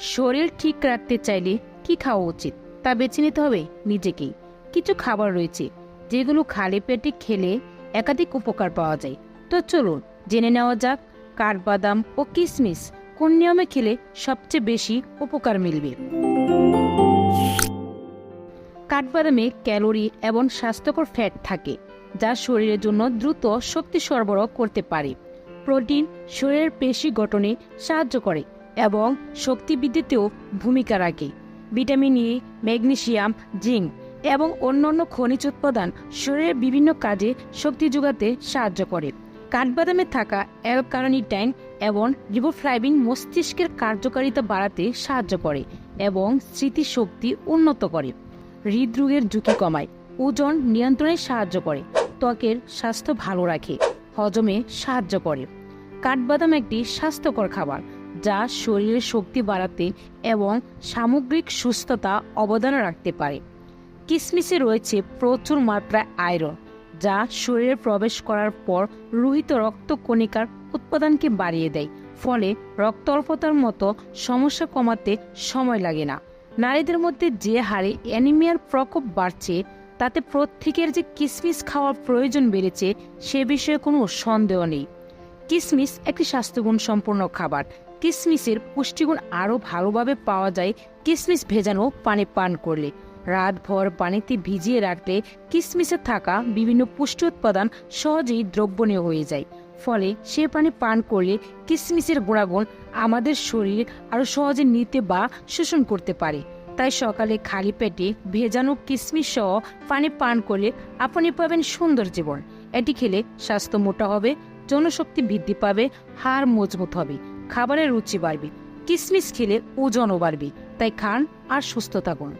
শরীর ঠিক রাখতে চাইলে কি খাওয়া উচিত তা বেছে নিতে হবে নিজেকেই। কিছু খাবার রয়েছে যেগুলো খালি পেটে খেলে একাধিক উপকার পাওয়া যায়। তো চলুন, জেনে নেওয়া যাক কাঠবাদাম ও কিশমিশ কোন নিয়মে খেলে সবচেয়ে বেশি উপকার মিলবে। কাঠবাদামে ক্যালোরি এবং স্বাস্থ্যকর ফ্যাট থাকে, যা শরীরের জন্য দ্রুত শক্তি সরবরাহ করতে পারে। প্রোটিন শরীরের পেশি গঠনে সাহায্য করে এবং শক্তি বৃদ্ধিতেও ভূমিকা রাখে। ভিটামিন ই ম্যাগনেশিয়াম জিঙ্ক এবং অন্যান্য খনিজ উৎপাদন শরীরের বিভিন্ন কাজে শক্তি যোগাতে সাহায্য করে। কাঠবাদামে থাকা অ্যালকারনিটাইন এবং রিবোফ্লাইবিন মস্তিষ্কের কার্যকারিতা বাড়াতে সাহায্য করে এবং স্মৃতিশক্তি উন্নত করে। হৃদরোগের ঝুঁকি কমায়, ওজন নিয়ন্ত্রণে সাহায্য করে, ত্বকের স্বাস্থ্য ভালো রাখে, হজমে সাহায্য করে। কাঠবাদাম একটি স্বাস্থ্যকর খাবার যা শরীরের শক্তি বাড়াতে এবং সামগ্রিক সুস্থতা অবদান রাখতে পারে। কিসমিসে রয়েছে প্রচুর মাত্রায় আয়রন, যা শরীরে প্রবেশ করার পর লোহিত রক্তকণিকার উৎপাদনকে বাড়িয়ে দেয়, ফলে রক্ত অল্পতার মতো সমস্যা কমাতে সময় লাগে না। নারীদের মধ্যে যে হারে অ্যানিমিয়ার প্রকোপ বাড়ছে, তাতে প্রত্যেকের যে কিসমিস খাওয়ার প্রয়োজন বেড়েছে, সে বিষয়ে কোনো সন্দেহ নেই। কিসমিস একটি স্বাস্থ্যগুণ সম্পন্ন খাবার কিসমিসের পুষ্টিগুণ আরও ভালোভাবে পাওয়া যায় কিসমিস ভেজানো পানি পান করলে। রাতভর পানিতে ভিজিয়ে রাখলে কিসমিসে থাকা বিভিন্ন পুষ্টি উৎপাদন সহজেই দ্রব্যনীয় হয়ে যায়। ফলে সে পানি পান করলে কিসমিসের গুণাগুণ আমাদের শরীর আরও সহজে নিতে বা শোষণ করতে পারে। তাই সকালে খালি পেটে ভেজানো কিসমিস সহ পানি পান করলে আপনি পাবেন সুন্দর জীবন। এটি খেলে স্বাস্থ্য মোটা হবে, জনশক্তি বৃদ্ধি পাবে, হাড় মজবুত হবে। খাবারের রুচি বাড়বে। কিসমিস খেলে ওজনও বাড়বে। তাই খান আর সুস্থ থাকুন